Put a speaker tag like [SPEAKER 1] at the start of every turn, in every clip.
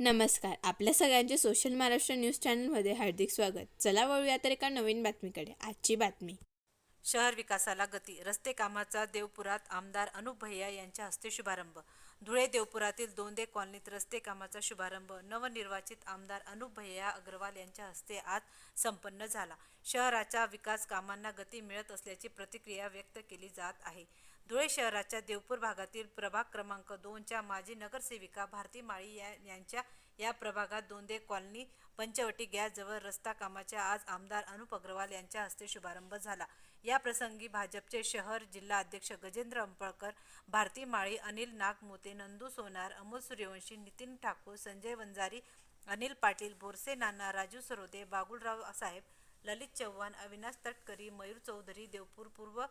[SPEAKER 1] नमस्कार. आपल्या सगळ्यांचे सोशल महाराष्ट्र न्यूज चॅनलमध्ये हार्दिक स्वागत. चला वळूया तर एका नवीन बातमीकडे. आजची बातमी.
[SPEAKER 2] शहर विकासाला गती रस्ते कामाचा देवपुरात आमदार अनुप भैया यांच्या हस्ते शुभारंभ. धुळे देवपुरातील दोंदे कॉलनीत रस्ते कामाचा शुभारंभ. नवनिर्वाचित आमदार अनुप भैया अग्रवाल यांच्या हस्ते आज संपन्न झाला. शहराच्या विकास कामांना गती मिळत असल्याची प्रतिक्रिया व्यक्त केली जात आहे. धुळे शहराच्या देवपूर भागातील प्रभाग क्रमांक दोनच्या माजी नगरसेविका भारती माळी या यांच्या या प्रभागात दोंदे कॉलनी पंचवटी गॅसजवळ रस्ता कामाच्या आज आमदार अनुप अग्रवाल यांच्या हस्ते शुभारंभ झाला. या प्रसंगी भाजपचे शहर जिल्हा अध्यक्ष गजेंद्र अंपळकर भारती माळी अनिल नागमोते नंदू सोनार अमोल सूर्यवंशी नितीन ठाकूर संजय वंजारी अनिल पाटील बोरसे नाना राजू सरोदे बागुलराव साहेब ललित चव्हाण अविनाश तटकरी मयूर चौधरी देवपूर पूर्व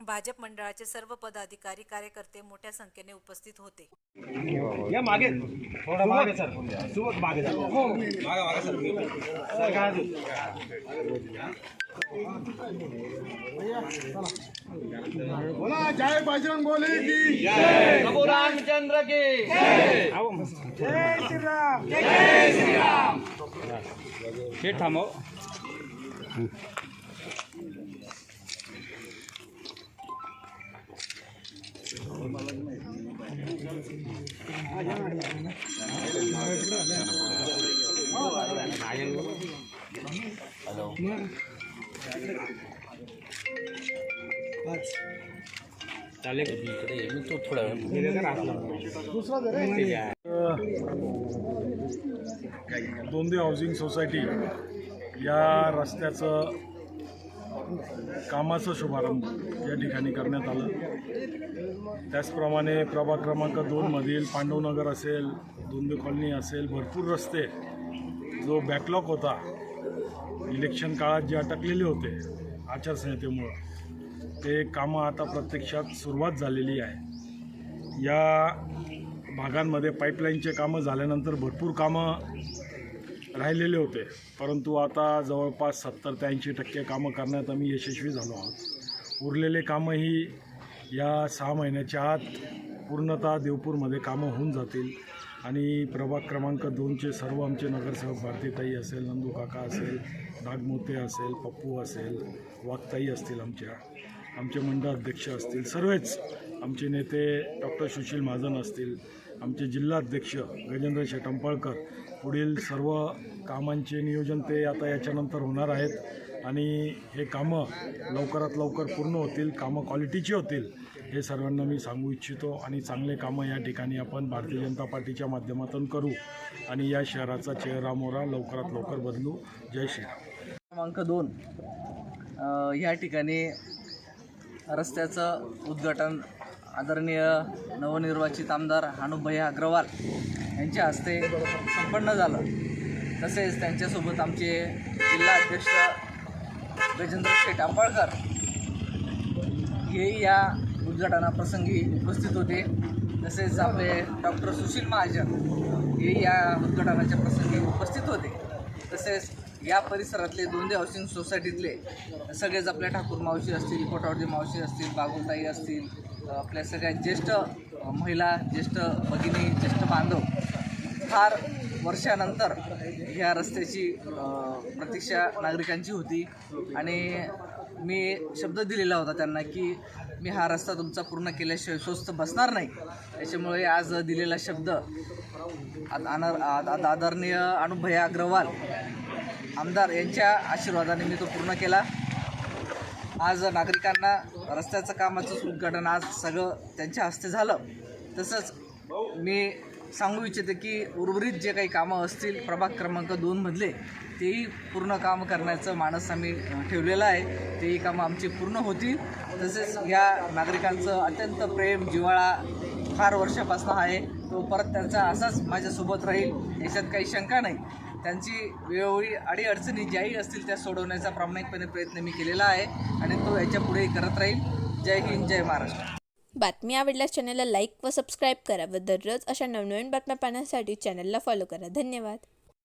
[SPEAKER 2] भाजप मंडळाचे सर्व पदाधिकारी कार्यकर्ते मोठ्या संख्येने उपस्थित होते.
[SPEAKER 3] या मागे. थोडा मागे सर. सुबत मागे सर हो मागे मागे सर. सर काय अजून?
[SPEAKER 4] बोला जय बजरंग बोली की.
[SPEAKER 3] प्रभू रामचंद्र की. जय जय श्रीराम. हे थांबव. चालेल मी तो थोडा
[SPEAKER 4] दोंदे हाऊसिंग सोसायटी या रस्त्याचं कामाचं शुभारंभ या ठिकाणी करण्यात आलं. त्याचप्रमाणे प्रभाग क्रमांक दोनमधील पांडवनगर असेल दोंदे कॉलनी असेल भरपूर रस्ते. जो बॅकलॉग होता इलेक्शन काळात जे अटकलेले होते आचारसंहितेमुळं ते कामं आता प्रत्यक्षात सुरुवात झालेली आहे. या भागांमध्ये पाईपलाईनचे कामं झाल्यानंतर भरपूर कामं राहिलेले होते. परंतु आता जवळपास सत्तर ते ऐंशी टक्के कामं करण्यात आम्ही यशस्वी झालो आहोत. उरलेले कामंही या सहा महिन्याच्या आत पूर्णतः देवपूरमध्ये कामं होऊन जातील. आणि प्रभाग क्रमांक दोनचे सर्व आमचे नगरसेवक भारतीताई असेल नंदू काका असेल नागमोते असेल पप्पू असेल वाक्ताई असतील आमच्या. आमचे मंडळ अध्यक्ष असतील. सर्वच आमचे नेते डॉक्टर सुशील महाजन असतील. आमचे जिल्हाध्यक्ष गजेंद्र शेटंपळकर पुढील सर्व कामांचे नियोजन ते आता याच्यानंतर होणार आहेत. आणि हे कामं लवकरात लवकर पूर्ण होतील कामं क्वालिटीची होतील हे सर्वांना मी सांगू इच्छितो. आणि चांगले कामं या ठिकाणी आपण भारतीय जनता पार्टीच्या माध्यमातून करू आणि या शहराचा चेहरा मोहरा लवकरात लवकर बदलू. जय श्रीराम
[SPEAKER 5] क्रमांक दोन या ठिकाणी रस्त्याचं उद्घाटन आदरणीय नवनिर्वाचित आमदार हानुभैया अग्रवाल यांच्या हस्ते संपन्न झालं. तसेच त्यांच्यासोबत आमचे जिल्हा अध्यक्ष गजेंद्र शेठ आंबळकर हे या उद्घाटनाप्रसंगी उपस्थित होते. तसेच आपले डॉक्टर सुशील महाजन हे या उद्घाटनाच्या प्रसंगी उपस्थित होते. तसेच या परिसरातले दोनदे हाऊसिंग सोसायटीतले सगळेच आपल्या ठाकूर मावशी असतील कोटावडी मावशी असतील बागुलताई असतील आपल्या सगळ्या ज्येष्ठ महिला ज्येष्ठ भगिनी ज्येष्ठ बांधव फार वर्षानंतर ह्या रस्त्याची प्रतीक्षा नागरिकांची होती. आणि मी शब्द दिलेला होता त्यांना की मी हा रस्ता तुमचा पूर्ण केल्याशिवाय स्वस्त बसणार नाही. त्याच्यामुळे आज दिलेला शब्द आदर आद- आदरणीय अनुभया अग्रवाल आमदार यांच्या आशीर्वादाने मी तो पूर्ण केला. आज नागरिकांना रस्त्याचं कामाचं उद्घाटन आज सगळं त्यांच्या हस्ते झालं. तसंच मी सांगू इच्छिते की उर्वरित जे काही कामं असतील प्रभाग क्रमांक दोनमधले तेही पूर्ण काम करण्याचं मानस आम्ही ठेवलेलं आहे. तेही कामं आमची पूर्ण होतील. तसेच या नागरिकांचं अत्यंत प्रेम जिव्हाळा फार वर्षापासून आहे. तो परत त्यांचा असाच माझ्यासोबत राहील याच्यात काही शंका नाही. त्यांची वेळोवेळी अडीअडचणी ज्याही असतील त्या सोडवण्याचा प्रामाणिकपणे प्रयत्न मी केलेला आहे आणि तो याच्या पुढेही करत राहील. जय हिंद जय महाराष्ट्र.
[SPEAKER 1] बातमी आवडल्यास चॅनलला लाईक व सबस्क्राईब करा व दररोज अशा नवनवीन बातम्या पाहण्यासाठी चॅनलला फॉलो करा. धन्यवाद.